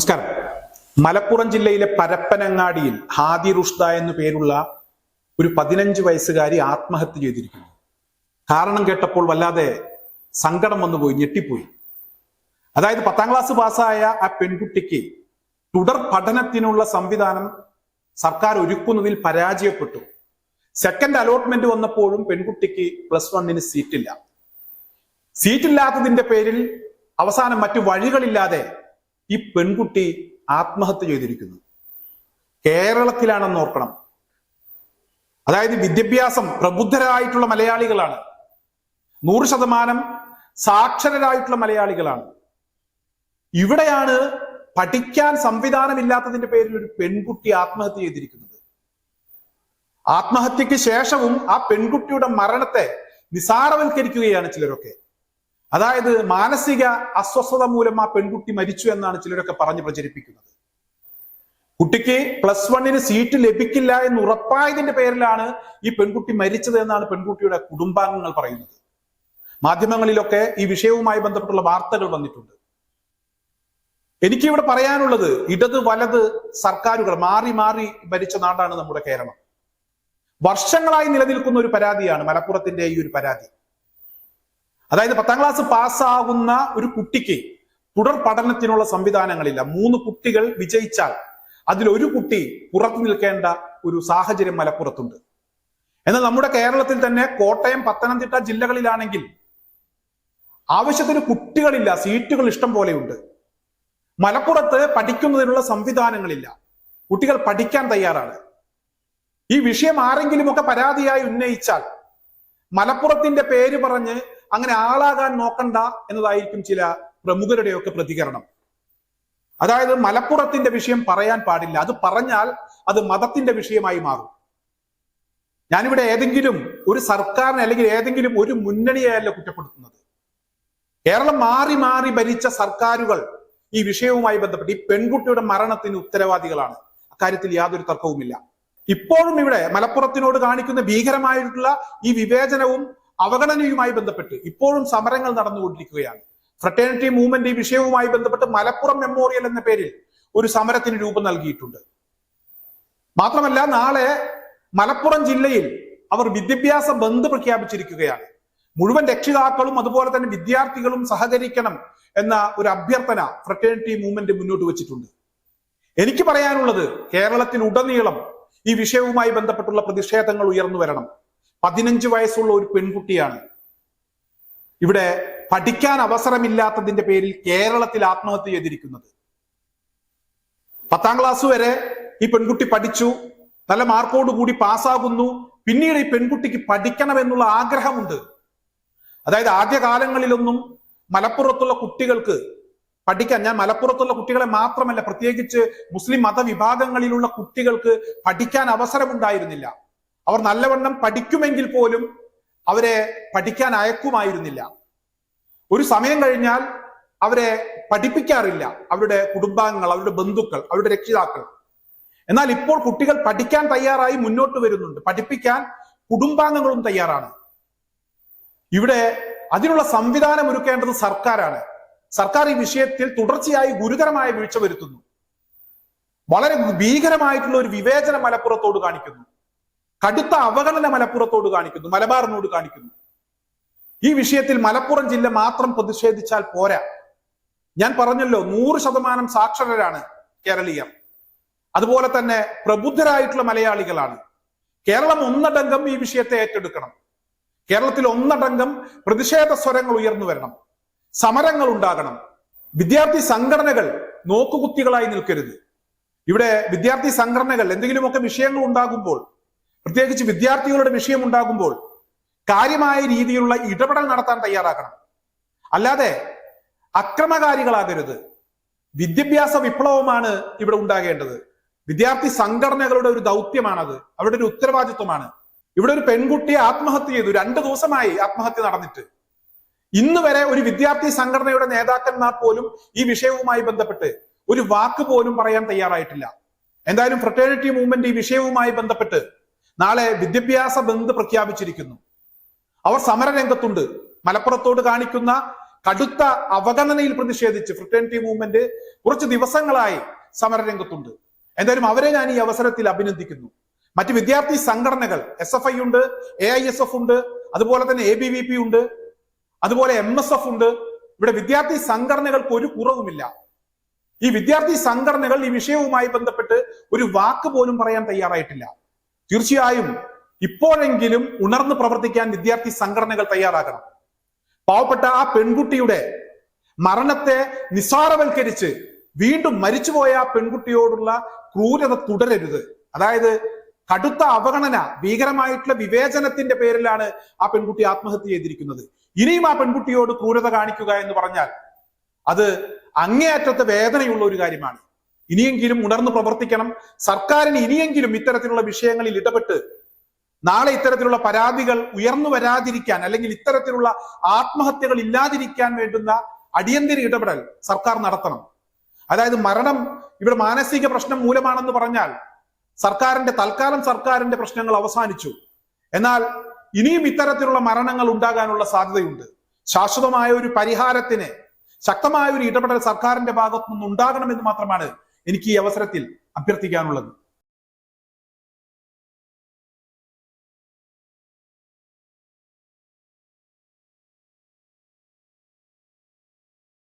നമസ്കാരം. മലപ്പുറം ജില്ലയിലെ പരപ്പനങ്ങാടിയിൽ ഹാദി റുഷ്ദ എന്നു പേരുള്ള ഒരു പതിനഞ്ച് വയസ്സുകാരി ആത്മഹത്യ ചെയ്തിരിക്കുന്നു. കാരണം കേട്ടപ്പോൾ വല്ലാതെ സങ്കടം വന്നുപോയി ഞെട്ടിപ്പോയി. അതായത് പത്താം ക്ലാസ് പാസ്സായ ആ പെൺകുട്ടിക്ക് തുടർ പഠനത്തിനുള്ള സംവിധാനം സർക്കാർ ഒരുക്കുന്നതിൽ പരാജയപ്പെട്ടു. സെക്കൻഡ് അലോട്ട്മെന്റ് വന്നപ്പോഴും പെൺകുട്ടിക്ക് പ്ലസ് വണ്ണിന് സീറ്റില്ല സീറ്റില്ലാത്തതിന്റെ പേരിൽ അവസാനം മറ്റു വഴികളില്ലാതെ ഈ പെൺകുട്ടി ആത്മഹത്യ ചെയ്തിരിക്കുന്നു. കേരളത്തിലാണെന്ന് ഓർക്കണം. അതായത് വിദ്യാഭ്യാസം പ്രബുദ്ധരായിട്ടുള്ള മലയാളികളാണ്. നൂറ് ശതമാനം സാക്ഷരരായിട്ടുള്ള മലയാളികളാണ്. ഇവിടെയാണ് പഠിക്കാൻ സംവിധാനമില്ലാത്തതിന്റെ പേരിൽ ഒരു പെൺകുട്ടി ആത്മഹത്യ ചെയ്തിരിക്കുന്നത്. ആത്മഹത്യക്ക് ശേഷവും ആ പെൺകുട്ടിയുടെ മരണത്തെ നിസാരവൽക്കരിക്കുകയാണ് ചിലരൊക്കെ. അതായത് മാനസിക അസ്വസ്ഥത മൂലം ആ പെൺകുട്ടി മരിച്ചു എന്നാണ് ചിലരൊക്കെ പറഞ്ഞു പ്രചരിപ്പിക്കുന്നത്. കുട്ടിക്ക് പ്ലസ് വണ്ണിന് സീറ്റ് ലഭിക്കില്ല എന്ന് ഉറപ്പായതിന്റെ പേരിലാണ് ഈ പെൺകുട്ടി മരിച്ചത് എന്നാണ് പെൺകുട്ടിയുടെ കുടുംബാംഗങ്ങൾ പറയുന്നത്. മാധ്യമങ്ങളിലൊക്കെ ഈ വിഷയവുമായി ബന്ധപ്പെട്ടുള്ള വാർത്തകൾ വന്നിട്ടുണ്ട്. എനിക്കിവിടെ പറയാനുള്ളത് ഇടത് വലത് സർക്കാരുകൾ മാറി മാറി ഭരിച്ച നാടാണ് നമ്മുടെ കേരളം. വർഷങ്ങളായി നിലനിൽക്കുന്ന ഒരു പരാതിയാണ് മലപ്പുറത്തിന്റെ ഈ ഒരു പരാതി. അതായത് പത്താം ക്ലാസ് പാസ്സാകുന്ന ഒരു കുട്ടിക്ക് തുടർ പഠനത്തിനുള്ള സംവിധാനങ്ങളില്ല. മൂന്ന് കുട്ടികൾ വിജയിച്ചാൽ അതിൽ ഒരു കുട്ടി പുറത്തു നിൽക്കേണ്ട ഒരു സാഹചര്യം മലപ്പുറത്തുണ്ട്. എന്നാൽ നമ്മുടെ കേരളത്തിൽ തന്നെ കോട്ടയം പത്തനംതിട്ട ജില്ലകളിലാണെങ്കിൽ ആവശ്യത്തിന് കുട്ടികളില്ല സീറ്റുകൾ ഇഷ്ടം പോലെയുണ്ട്. മലപ്പുറത്ത് പഠിക്കുന്നതിനുള്ള സംവിധാനങ്ങളില്ല. കുട്ടികൾ പഠിക്കാൻ തയ്യാറാണ്. ഈ വിഷയം ആരെങ്കിലുമൊക്കെ പരാതിയായി ഉന്നയിച്ചാൽ മലപ്പുറത്തിന്റെ പേര് പറഞ്ഞ് അങ്ങനെ ആളാകാൻ നോക്കണ്ട എന്നതായിരിക്കും ചില പ്രമുഖരുടെയൊക്കെ പ്രതികരണം. അതായത് മലപ്പുറത്തിന്റെ വിഷയം പറയാൻ പാടില്ല. അത് പറഞ്ഞാൽ അത് മതത്തിന്റെ വിഷയമായി മാറും. ഞാനിവിടെ ഏതെങ്കിലും ഒരു സർക്കാരിനെ അല്ലെങ്കിൽ ഏതെങ്കിലും ഒരു മുന്നണിയെയല്ല കുറ്റപ്പെടുത്തുന്നത്. കേരളം മാറി മാറി ഭരിച്ച സർക്കാരുകൾ ഈ വിഷയവുമായി ബന്ധപ്പെട്ട് ഈ പെൺകുട്ടിയുടെ മരണത്തിന് ഉത്തരവാദികളാണ്. അക്കാര്യത്തിൽ യാതൊരു തർക്കവുമില്ല. ഇപ്പോഴും ഇവിടെ മലപ്പുറത്തിനോട് കാണിക്കുന്ന ഭീകരമായിട്ടുള്ള ഈ വിവേചനവും അവഗണനയുമായി ബന്ധപ്പെട്ട് ഇപ്പോഴും സമരങ്ങൾ നടന്നുകൊണ്ടിരിക്കുകയാണ്. ഫ്രട്ടേണിറ്റി മൂവ്മെന്റ് ഈ വിഷയവുമായി ബന്ധപ്പെട്ട് മലപ്പുറം മെമ്മോറിയൽ എന്ന പേരിൽ ഒരു സമരത്തിന് രൂപം നൽകിയിട്ടുണ്ട്. മാത്രമല്ല നാളെ മലപ്പുറം ജില്ലയിൽ അവർ വിദ്യാഭ്യാസ ബന്ദ് പ്രഖ്യാപിച്ചിരിക്കുകയാണ്. മുഴുവൻ രക്ഷിതാക്കളും അതുപോലെ തന്നെ വിദ്യാർത്ഥികളും സഹകരിക്കണം എന്ന ഒരു അഭ്യർത്ഥന ഫ്രട്ടേണിറ്റി മൂവ്മെന്റ് മുന്നോട്ട് വെച്ചിട്ടുണ്ട്. എനിക്ക് പറയാനുള്ളത് കേരളത്തിൽ ഉടനീളം ഈ വിഷയവുമായി ബന്ധപ്പെട്ടുള്ള പ്രതിഷേധങ്ങൾ ഉയർന്നു വരണം. പതിനഞ്ച് വയസ്സുള്ള ഒരു പെൺകുട്ടിയാണ്. ഇവിടെ പഠിക്കാൻ അവസരമില്ലാത്തതിന്റെ പേരിൽ കേരളത്തിൽ ആത്മഹത്യ ചെയ്തിരിക്കുന്നത്. പത്താം ക്ലാസ് വരെ ഈ പെൺകുട്ടി പഠിച്ചു. നല്ല മാർക്കോട് കൂടി പാസ്സാകുന്നു. പിന്നീട് ഈ പെൺകുട്ടിക്ക് പഠിക്കണമെന്നുള്ള ആഗ്രഹമുണ്ട്. അതായത് ആദ്യ കാലങ്ങളിലൊന്നും മലപ്പുറത്തുള്ള കുട്ടികൾക്ക് പഠിക്കാൻ ഞാൻ മലപ്പുറത്തുള്ള കുട്ടികളെ മാത്രമല്ല പ്രത്യേകിച്ച് മുസ്ലിം മതവിഭാഗങ്ങളിലുള്ള കുട്ടികൾക്ക് പഠിക്കാൻ അവസരമുണ്ടായിരുന്നില്ല. അവർ നല്ലവണ്ണം പഠിക്കുമെങ്കിൽ പോലും അവരെ പഠിക്കാൻ അയക്കുമായിരുന്നില്ല. ഒരു സമയം കഴിഞ്ഞാൽ അവരെ പഠിപ്പിക്കാറില്ല. അവരുടെ കുടുംബാംഗങ്ങൾ അവരുടെ ബന്ധുക്കൾ അവരുടെ രക്ഷിതാക്കൾ. എന്നാൽ ഇപ്പോൾ കുട്ടികൾ പഠിക്കാൻ തയ്യാറായി മുന്നോട്ട് വരുന്നുണ്ട്. പഠിപ്പിക്കാൻ കുടുംബാംഗങ്ങളും തയ്യാറാണ്. ഇവിടെ അതിനുള്ള സംവിധാനം ഒരുക്കേണ്ടത് സർക്കാരാണ്. സർക്കാർ ഈ വിഷയത്തിൽ തുടർച്ചയായി ഗുരുതരമായ വീഴ്ച വരുത്തുന്നു. വളരെ ഭീകരമായിട്ടുള്ള ഒരു വിവേചന മലപ്പുറത്തോട് കാണിക്കുന്നു. കടുത്ത അവഗണന മലപ്പുറത്തോട് കാണിക്കുന്നു മലബാറിനോട് കാണിക്കുന്നു. ഈ വിഷയത്തിൽ മലപ്പുറം ജില്ല മാത്രം പ്രതിഷേധിച്ചാൽ പോരാ. ഞാൻ പറഞ്ഞല്ലോ നൂറ് ശതമാനം സാക്ഷരരാണ് കേരളീയർ അതുപോലെ തന്നെ പ്രബുദ്ധരായിട്ടുള്ള മലയാളികളാണ്. കേരളം ഒന്നടങ്കം ഈ വിഷയത്തെ ഏറ്റെടുക്കണം. കേരളത്തിൽ ഒന്നടങ്കം പ്രതിഷേധ സ്വരങ്ങൾ ഉയർന്നു വരണം. സമരങ്ങൾ ഉണ്ടാകണം. വിദ്യാർത്ഥി സംഘടനകൾ നോക്കുകുത്തികളായി നിൽക്കരുത്. ഇവിടെ വിദ്യാർത്ഥി സംഘടനകൾ എന്തെങ്കിലുമൊക്കെ വിഷയങ്ങൾ ഉണ്ടാകുമ്പോൾ പ്രത്യേകിച്ച് വിദ്യാർത്ഥികളുടെ വിഷയം ഉണ്ടാകുമ്പോൾ കാര്യമായ രീതിയിലുള്ള ഇടപെടൽ നടത്താൻ തയ്യാറാക്കണം അല്ലാതെ അക്രമകാരികളാകരുത്. വിദ്യാഭ്യാസ വിപ്ലവമാണ് ഇവിടെ ഉണ്ടാകേണ്ടത്. വിദ്യാർത്ഥി സംഘടനകളുടെ ഒരു ദൗത്യമാണത്. അവരുടെ ഒരു ഉത്തരവാദിത്വമാണ്. ഇവിടെ ഒരു പെൺകുട്ടിയെ ആത്മഹത്യ ചെയ്തു. രണ്ടു ദിവസമായി ആത്മഹത്യ നടന്നിട്ട്. ഇന്ന് വരെ ഒരു വിദ്യാർത്ഥി സംഘടനയുടെ നേതാക്കന്മാർ പോലും ഈ വിഷയവുമായി ബന്ധപ്പെട്ട് ഒരു വാക്ക് പോലും പറയാൻ തയ്യാറായിട്ടില്ല. എന്തായാലും ഫ്രട്ടേണിറ്റി മൂവ്മെന്റ് ഈ വിഷയവുമായി ബന്ധപ്പെട്ട് നാളെ വിദ്യാഭ്യാസ ബന്ദ് പ്രഖ്യാപിച്ചിരിക്കുന്നു. അവർ സമരരംഗത്തുണ്ട്. മലപ്പുറത്തോട് കാണിക്കുന്ന കടുത്ത അവഗണനയിൽ പ്രതിഷേധിച്ച് ഫ്രിറ്റേണിറ്റി മൂവ്മെന്റ് കുറച്ച് ദിവസങ്ങളായി സമരരംഗത്തുണ്ട്. എന്തായാലും അവരെ ഞാൻ ഈ അവസരത്തിൽ അഭിനന്ദിക്കുന്നു. മറ്റ് വിദ്യാർത്ഥി സംഘടനകൾ എസ് എഫ് ഐ ഉണ്ട് എ ഐ എസ് എഫ് ഉണ്ട് അതുപോലെ തന്നെ എ ബി വി പി ഉണ്ട് അതുപോലെ എം എസ് എഫ് ഉണ്ട്. ഇവിടെ വിദ്യാർത്ഥി സംഘടനകൾക്ക് ഒരു കുറവുമില്ല. ഈ വിദ്യാർത്ഥി സംഘടനകൾ ഈ വിഷയവുമായി ബന്ധപ്പെട്ട് ഒരു വാക്ക് പോലും പറയാൻ തയ്യാറായിട്ടില്ല. തീർച്ചയായും ഇപ്പോഴെങ്കിലും ഉണർന്ന് പ്രവർത്തിക്കാൻ വിദ്യാർത്ഥി സംഘടനകൾ തയ്യാറാകണം. പാവപ്പെട്ട ആ പെൺകുട്ടിയുടെ മരണത്തെ നിസ്സാരവൽക്കരിച്ച് വീണ്ടും മരിച്ചുപോയ പെൺകുട്ടിയോടുള്ള ക്രൂരത തുടരരുത്. അതായത് കടുത്ത അവഗണന ഭീകരമായിട്ടുള്ള വിവേചനത്തിന്റെ പേരിലാണ് ആ പെൺകുട്ടി ആത്മഹത്യ ചെയ്തിരിക്കുന്നത്. ഇനിയും ആ പെൺകുട്ടിയോട് ക്രൂരത കാണിക്കുക എന്ന് പറഞ്ഞാൽ അത് അങ്ങേയറ്റത്തെ വേദനയുള്ള ഒരു കാര്യമാണ്. ഇനിയെങ്കിലും ഉണർന്നു പ്രവർത്തിക്കണം. സർക്കാരിന് ഇനിയെങ്കിലും ഇത്തരത്തിലുള്ള വിഷയങ്ങളിൽ ഇടപെട്ട് നാളെ ഇത്തരത്തിലുള്ള പരാതികൾ ഉയർന്നു വരാതിരിക്കാൻ അല്ലെങ്കിൽ ഇത്തരത്തിലുള്ള ആത്മഹത്യകൾ ഇല്ലാതിരിക്കാൻ വേണ്ടുന്ന അടിയന്തര ഇടപെടൽ സർക്കാർ നടത്തണം. അതായത് മരണം ഇവിടെ മാനസിക പ്രശ്നം മൂലമാണെന്ന് പറഞ്ഞാൽ സർക്കാരിന്റെ തൽക്കാലം സർക്കാരിന്റെ പ്രശ്നങ്ങൾ അവസാനിച്ചു. എന്നാൽ ഇനിയും ഇത്തരത്തിലുള്ള മരണങ്ങൾ ഉണ്ടാകാനുള്ള സാധ്യതയുണ്ട്. ശാശ്വതമായ ഒരു പരിഹാരത്തിന് ശക്തമായ ഒരു ഇടപെടൽ സർക്കാരിന്റെ ഭാഗത്തു നിന്ന് ഉണ്ടാകണമെന്ന് മാത്രമാണ് എനിക്ക് ഈ അവസരത്തിൽ അഭ്യർത്ഥിക്കാനുള്ളത്.